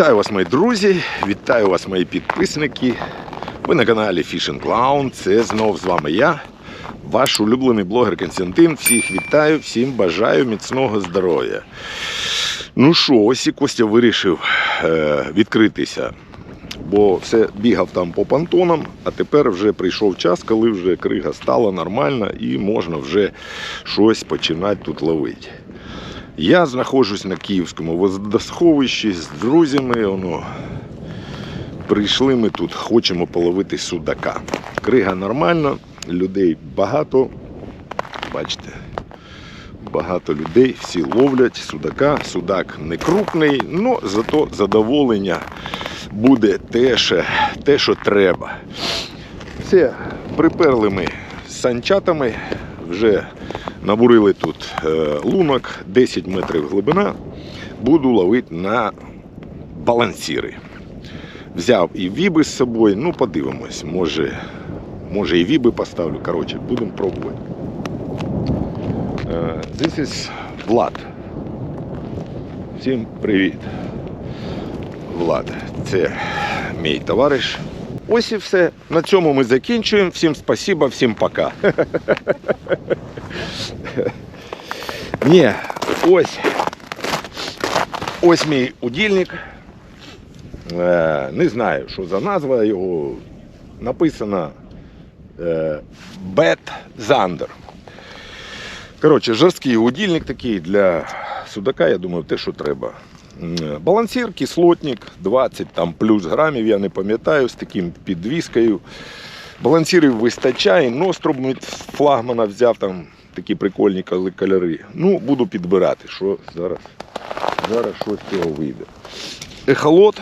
Вітаю вас, мої друзі! Вітаю вас, мої підписники. Ви на каналі Fishing Clown. Це знов з вами я, ваш улюблений блогер Константин. Всіх вітаю, всім бажаю міцного здоров'я. Ну що, ось і Костя вирішив е, відкритися, бо все бігав там по понтонам, а тепер вже прийшов час, коли вже крига стала нормальна і можна вже щось починати тут ловити. Я знаходжусь на Київському водосховищі з друзями. Воно. Прийшли ми тут, хочемо половити судака. Крига нормальна, людей багато. Бачите, багато людей, всі ловлять судака. Судак не крупний, але зато задоволення буде те, що, те, що треба. Все, приперли ми санчатами, вже набурили тут е, лунок, 10 метрів глибина. Буду ловити на балансіри. Взяв і віби з собою, ну подивимось, може, може і віби поставлю. Коротше, будемо пробувати. Е, This is Влад. Всім привіт. Влад, це мій товариш. Ось і все. На цьому ми закінчуємо. Всім спасибо, всім пока. Ні, ось. Ось мій удільник. Е, не знаю, що за назва його. Написано е, Бет Зандер. Коротше, жорсткий удільник такий для судака, я думаю, те, що треба. Балансір, кислотник, 20 там плюс грамів, я не пам'ятаю, з таким підвіскою. Балансірів вистачає, ноструб флагмана взяв там такі прикольні кольори. Ну, буду підбирати, що зараз, зараз що цього вийде. Ехолот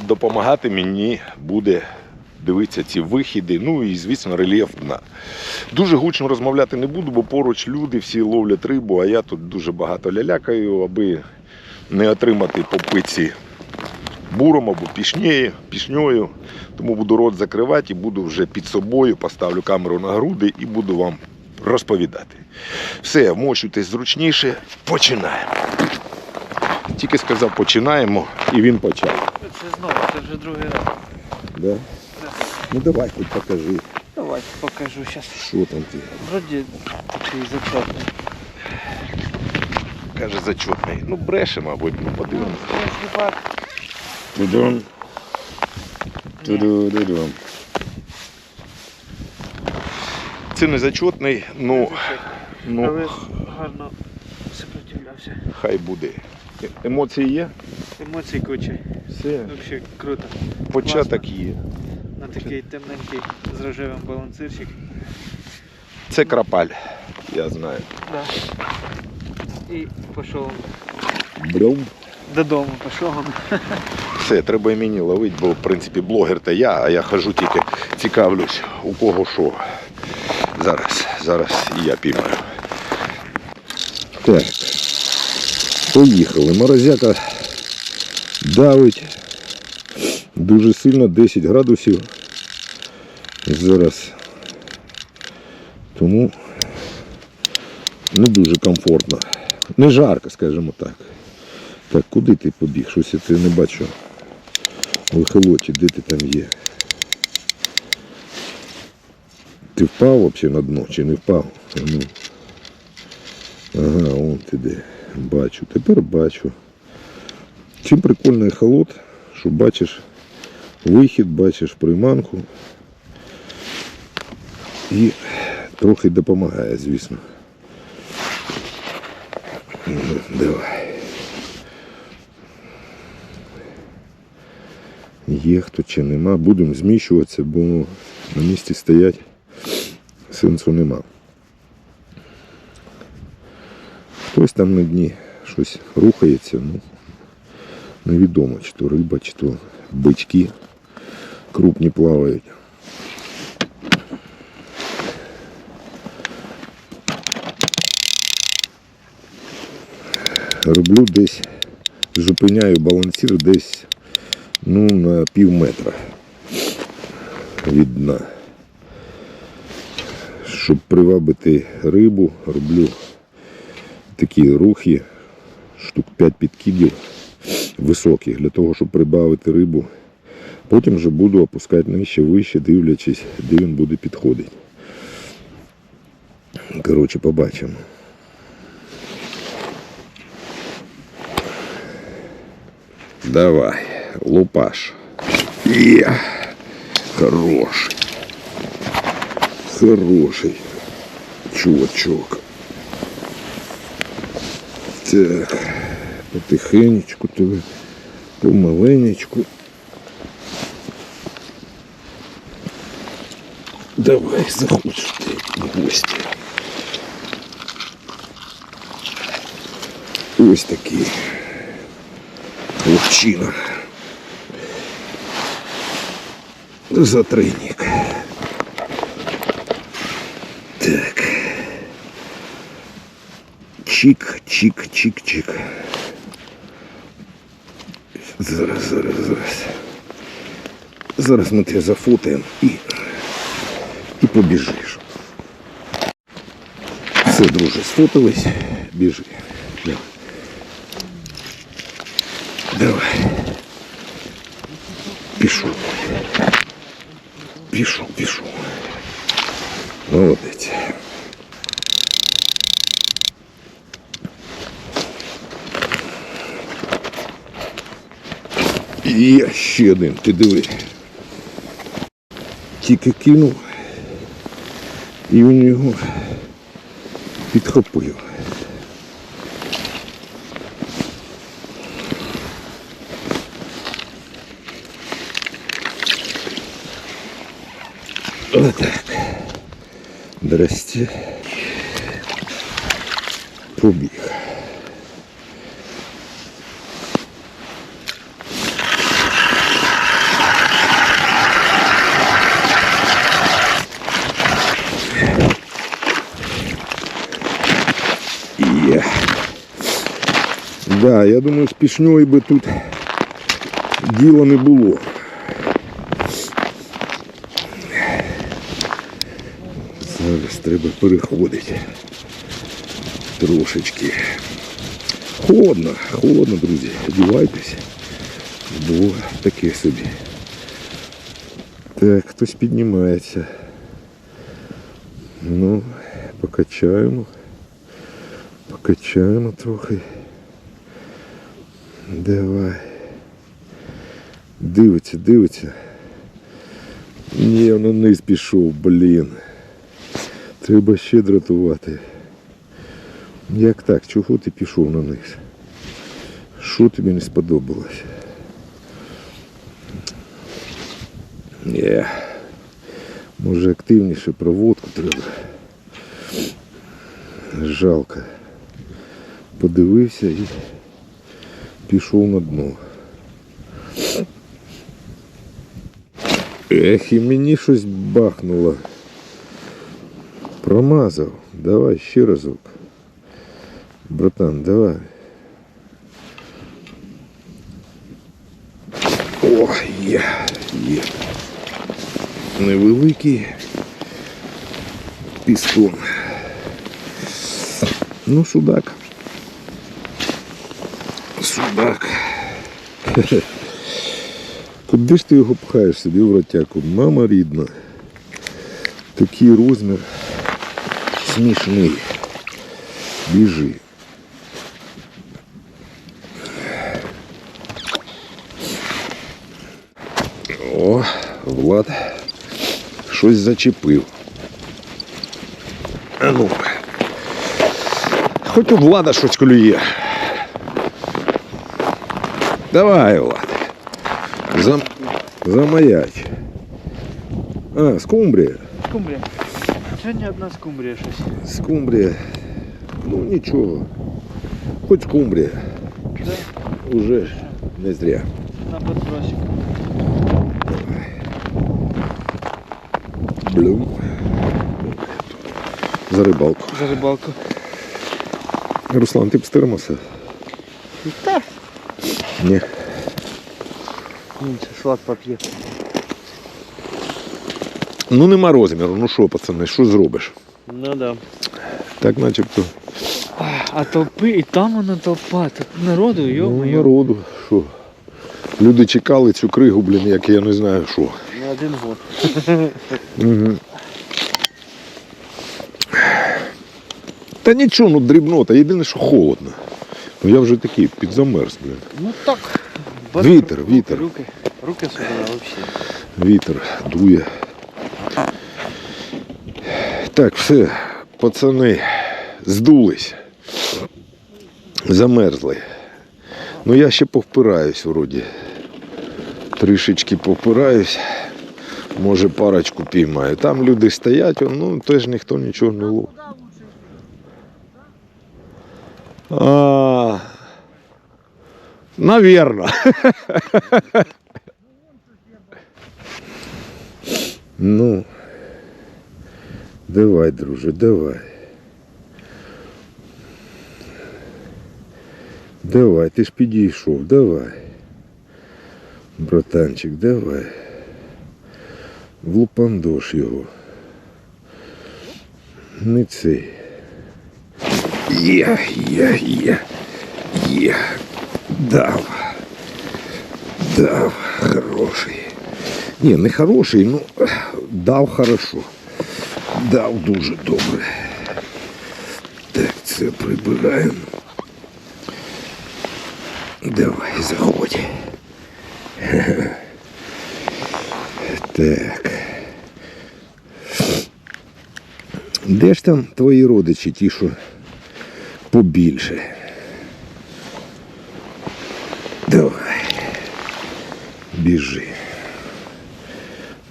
допомагати мені буде дивитися ці вихіди, ну і, звісно, рельєф дна. Дуже гучно розмовляти не буду, бо поруч люди всі ловлять рибу, а я тут дуже багато лялякаю, аби не отримати по пиці буром або пішнею, пішньою. Тому буду рот закривати і буду вже під собою, поставлю камеру на груди і буду вам розповідати. Все, вмощуйтесь зручніше, починаємо. Тільки сказав, починаємо, і він почав. Це знову, це вже другий раз. Да? Ну давай хоч покажи, Давайте покажу зараз. що там ти. Вроді такий зачетний. Каже, зачетний. Ну, бреше, мабуть, ну подивимося. Хіба Тудун. Туду-ду-дум. Це не зачетний, ну, ну але гарно сопротивлявся. хай буде. Е- Емоції є? Емоцій куча. Все. Взагалі круто. Початок є. На такий темненький з рожевим балансирчик. Це крапаль, я знаю. Да. І пішов Брум. додому, пішов. Все, треба і мені ловити, бо в принципі блогер то я, а я хожу тільки цікавлюсь, у кого що. Зараз, зараз і я піймаю. Так. Поїхали. Морозяка давить. Дуже сильно 10 градусів. Зараз. Тому не дуже комфортно. Не жарко, скажімо так. Так, куди ти побіг? Щось я тебе не бачу. В ехолоті, де ти там є? Ти впав взагалі на дно чи не впав? Ну. Ага, он ти де. Бачу. Тепер бачу. Чим прикольний ехолот, що бачиш вихід, бачиш приманку. І трохи допомагає, звісно. Давай. Є хто чи нема. Будемо зміщуватися, бо на місці стоять сенсу нема. Хтось там на дні щось рухається, ну невідомо, чи то риба, чи то бички крупні плавають. Роблю десь, зупиняю балансір десь ну, на пів метра від дна. Щоб привабити рибу, роблю такі рухи, штук 5 підкидів високих, для того, щоб прибавити рибу. Потім вже буду опускати нижче, вище, дивлячись, де він буде підходити. Коротше, побачимо. Давай, лупаш. Є. Хороший. Хороший. Чувачок. Так. Потихенечку тебе. Помаленечку. Давай, заходь ти в гості. Ось такий. Хлопчина. Затройник. Так. Чик, чик, чик, чик. Зараз, зараз, зараз. Зараз ми тебе зафотаємо і, і побіжиш. Все, друже, сфотались, біжи. Давай. Пішов. Пішов, пішов. Молодець. Є ще один, ти диви. Тільки кинув і у нього підхопив. Отак. Здрасте. Побіг. Є. Да, я думаю, з пішньою би тут діла не було. Треба переходити. Трошечки. Холодно, холодно, друзі. Одівайтесь. Бо таке собі. Так, хтось піднімається. Ну, покачаємо. Покачаємо трохи. Давай. Дивиться, дивиться. Ні, воно вниз пішов, блін. Треба ще дратувати. Як так? Чого ти пішов на низ? Що тобі не сподобалось? Є. Може активніше проводку треба. Жалко. Подивився і пішов на дно. Ех, і мені щось бахнуло. Промазав. Давай ще разок. Братан, давай. О, є, є. Невеликий пістон. Ну, судак. Судак. Куди ж ти його пхаєш собі в ротяку? Мама рідна. Такий розмір смішний. Біжи. О, Влад щось зачепив. А ну. Хоч у Влада щось клює. Давай, Влад. Зам... Замаять. А, скумбрія. Скумбрія. Сьогодні одна скумбрія щось. Скумбрія. Ну нічого. Хоч скумбрія. Да? Уже не зря. На подбросик. Блюм. За рибалку. За рибалку. Руслан, ти б з термоса? Так. Ні. Він це слад поп'є. Ну нема розміру. Ну що, пацани, що зробиш? Ну да. Так начебто А толпи, і там вона толпа, тут народу, Ну, йо-моє. народу, що? Люди чекали цю кригу, блін, як я не знаю що. Не один год. Угу. Та нічого, ну дрібнота, єдине, що холодно. Ну я вже такий підзамерз, блін. Ну так. Вітер, вітер. Руки, руки сюди взагалі. Вітер дує. Так, все, пацани, здулись. Замерзли. Ну я ще повпираюсь вроді. Трішечки повпираюсь. Може парочку піймаю. Там люди стоять, ну теж ніхто нічого не ловить. А, наверно. Ну, давай, друже, давай. Давай, ти ж підійшов, давай. Братанчик, давай. Влупандош його. Не цей. Є, є, є, є. Дав. Дав. Хороший. Ні, не хороший, ну дав хорошо. Дав дуже добре. Так, це прибираємо. Давай, заходь. Так. Де ж там твої родичі, ті, що побільше? Давай. Біжи.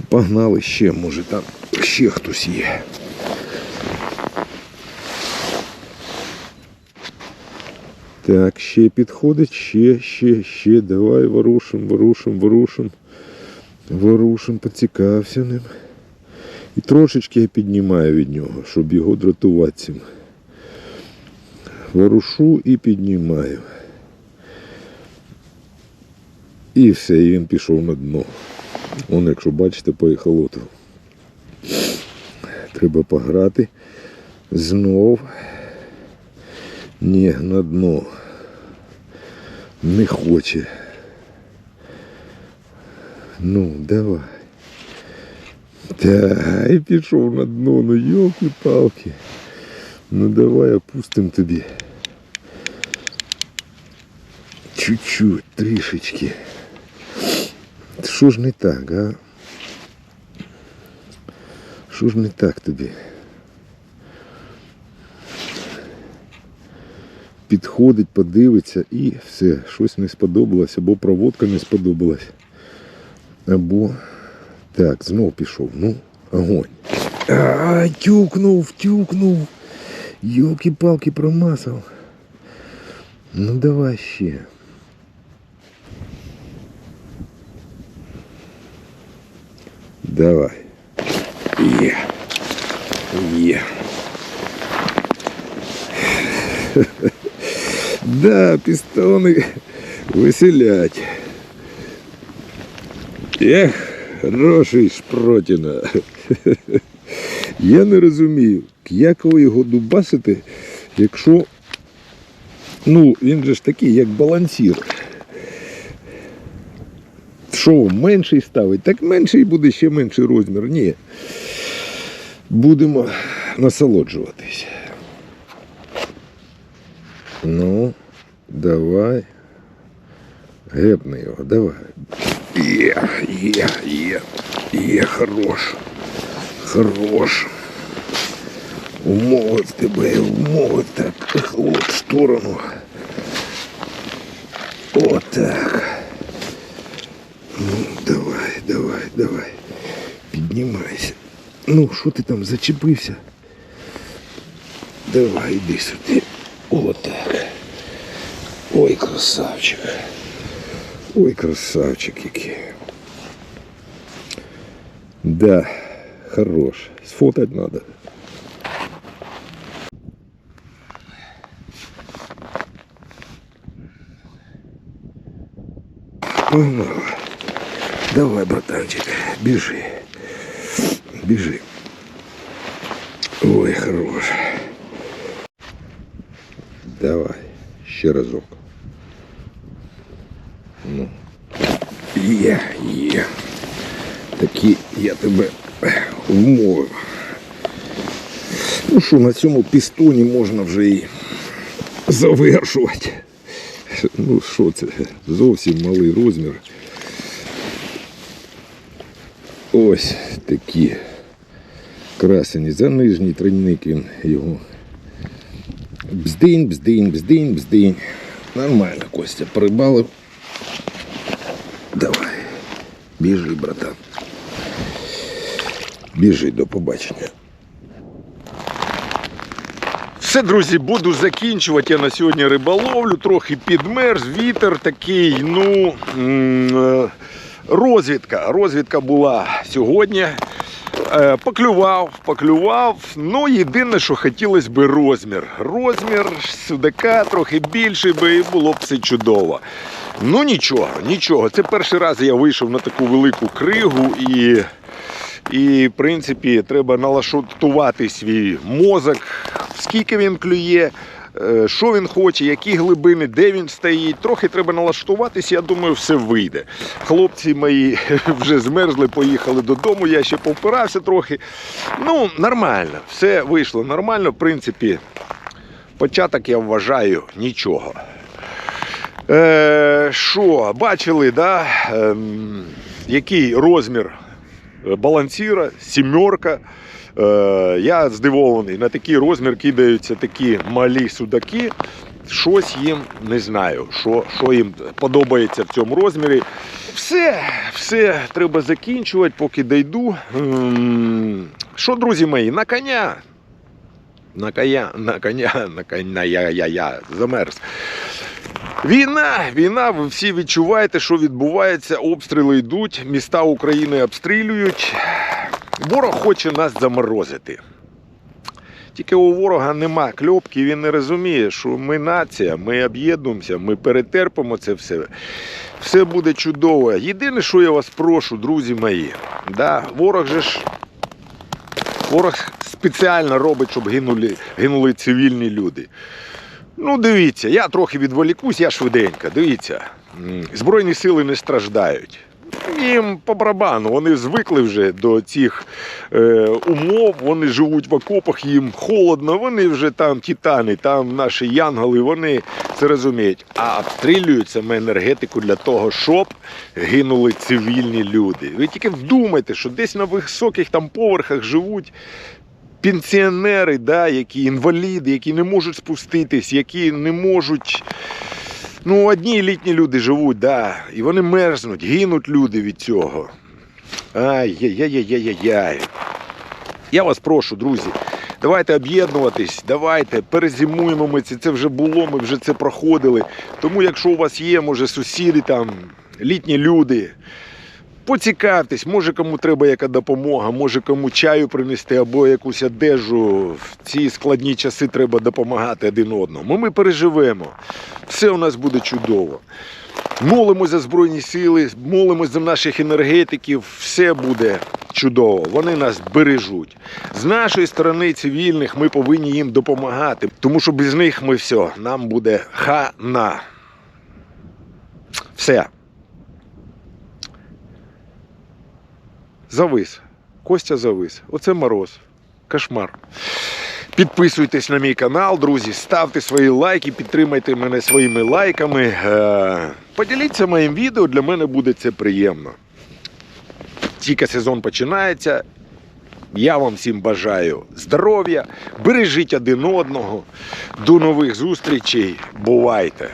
Погнали ще, може там ще хтось є. Так, ще підходить, ще, ще, ще. Давай ворушим, ворушим, ворушим. Ворушим, поцікався ним. І трошечки я піднімаю від нього, щоб його дратувати цим. Ворушу і піднімаю. І все, і він пішов на дно. Он, якщо бачите, по ехолоту. Треба пограти. Знов. Ні, на дно. Не хоче. Ну, давай. Та, і пішов на дно, ну йолки-палки. Ну давай опустим тобі. Чуть-чуть, трішечки. Що ж не так, а? Що ж не так тобі? Підходить, подивиться і все, щось не сподобалось, або проводка не сподобалась. Або так, знов пішов. Ну, огонь. А, тюкнув, тюкнув. Йолки-палки промасав. Ну давай ще. Давай. Є. Є. Да, пістони веселять. Ех, хороший шпротіна. Я не розумію, як ви його дубасите, якщо. Ну, він же ж такий, як балансір. Що, менший ставить? Так менший буде ще менший розмір. Ні. Будемо насолоджуватись. Ну, давай. Гепни його, давай. Є, є, є, є, хорош. Хорош. Умовив тебе, умовив так. От в сторону. Отак. Ну, давай, давай, давай. Піднімайся. Ну, що ти там зачепився? Давай, іди сюди. Отак. Ой, красавчик. Ой, красавчик який. Да, хорош. Сфотать надо. Давай, братанчик, біжи. Біжи. Ой, хорош. Давай, ще разок. Ну. Є, є. Такі я тебе вмовив. Ну що, на цьому пістоні можна вже і завершувати. Ну що це? Зовсім малий розмір. Ось такі красені. За нижній тройник він його. Бздинь, бздинь, бздинь, бздинь. Нормально, Костя, прибалив. Давай. Біжи, братан. Біжи до побачення. Все, друзі, буду закінчувати я на сьогодні риболовлю. Трохи підмерз, вітер такий. Ну е, розвідка. Розвідка була сьогодні. Е, Поклював, поклював. Ну, єдине, що хотілося би розмір. Розмір судака трохи більший би і було б все чудово. Ну нічого, нічого. Це перший раз я вийшов на таку велику кригу і. І, в принципі, треба налаштувати свій мозок, скільки він клює, що він хоче, які глибини, де він стоїть. Трохи треба налаштуватися, я думаю, все вийде. Хлопці мої вже змерзли, поїхали додому, я ще повпирався трохи. Ну, нормально, все вийшло нормально. В принципі, початок я вважаю нічого. Е, бачили, да, ем, який розмір балансіра, сімерка. Е, я здивований, на такий розмір кидаються такі малі судаки. Щось їм не знаю, що, що їм подобається в цьому розмірі. Все, все треба закінчувати, поки дійду. Ем, Що, друзі мої, на коня. На коня, на коня, на коня, я, я, я замерз. Війна, війна, ви всі відчуваєте, що відбувається. Обстріли йдуть, міста України обстрілюють. Ворог хоче нас заморозити. Тільки у ворога нема кльопки, він не розуміє, що ми нація, ми об'єднуємося, ми перетерпимо це все. Все буде чудово. Єдине, що я вас прошу, друзі мої, да, ворог же ж ворог спеціально робить, щоб гинули, гинули цивільні люди. Ну, дивіться, я трохи відволікусь, я швиденько. Дивіться, Збройні сили не страждають. Їм по барабану, вони звикли вже до цих е, умов, вони живуть в окопах, їм холодно, вони вже там титани, там наші янголи, вони це розуміють. А обстрілюють саме енергетику для того, щоб гинули цивільні люди. Ви тільки вдумайте, що десь на високих там поверхах живуть пенсіонери, да, які інваліди, які не можуть спуститись, які не можуть. Ну, одні літні люди живуть, да, і вони мерзнуть, гинуть люди від цього. Ай-яй-яй-яй-яй-яй. Я вас прошу, друзі, давайте об'єднуватись, давайте перезимуємо ми це. Це вже було, ми вже це проходили. Тому, якщо у вас є, може, сусіди там, літні люди, Поцікавтесь, може кому треба яка допомога, може кому чаю принести або якусь одежу. В ці складні часи треба допомагати один одному. Ми переживемо. Все у нас буде чудово. Молимось за Збройні сили, молимось за наших енергетиків, все буде чудово. Вони нас бережуть. З нашої сторони цивільних ми повинні їм допомагати, тому що без них ми все, нам буде хана. Все. Завис. Костя завис. Оце мороз. Кошмар. Підписуйтесь на мій канал, друзі, ставте свої лайки, підтримайте мене своїми лайками. Е, Поділіться моїм відео, для мене буде це приємно. Тільки сезон починається. Я вам всім бажаю здоров'я, бережіть один одного. До нових зустрічей. Бувайте!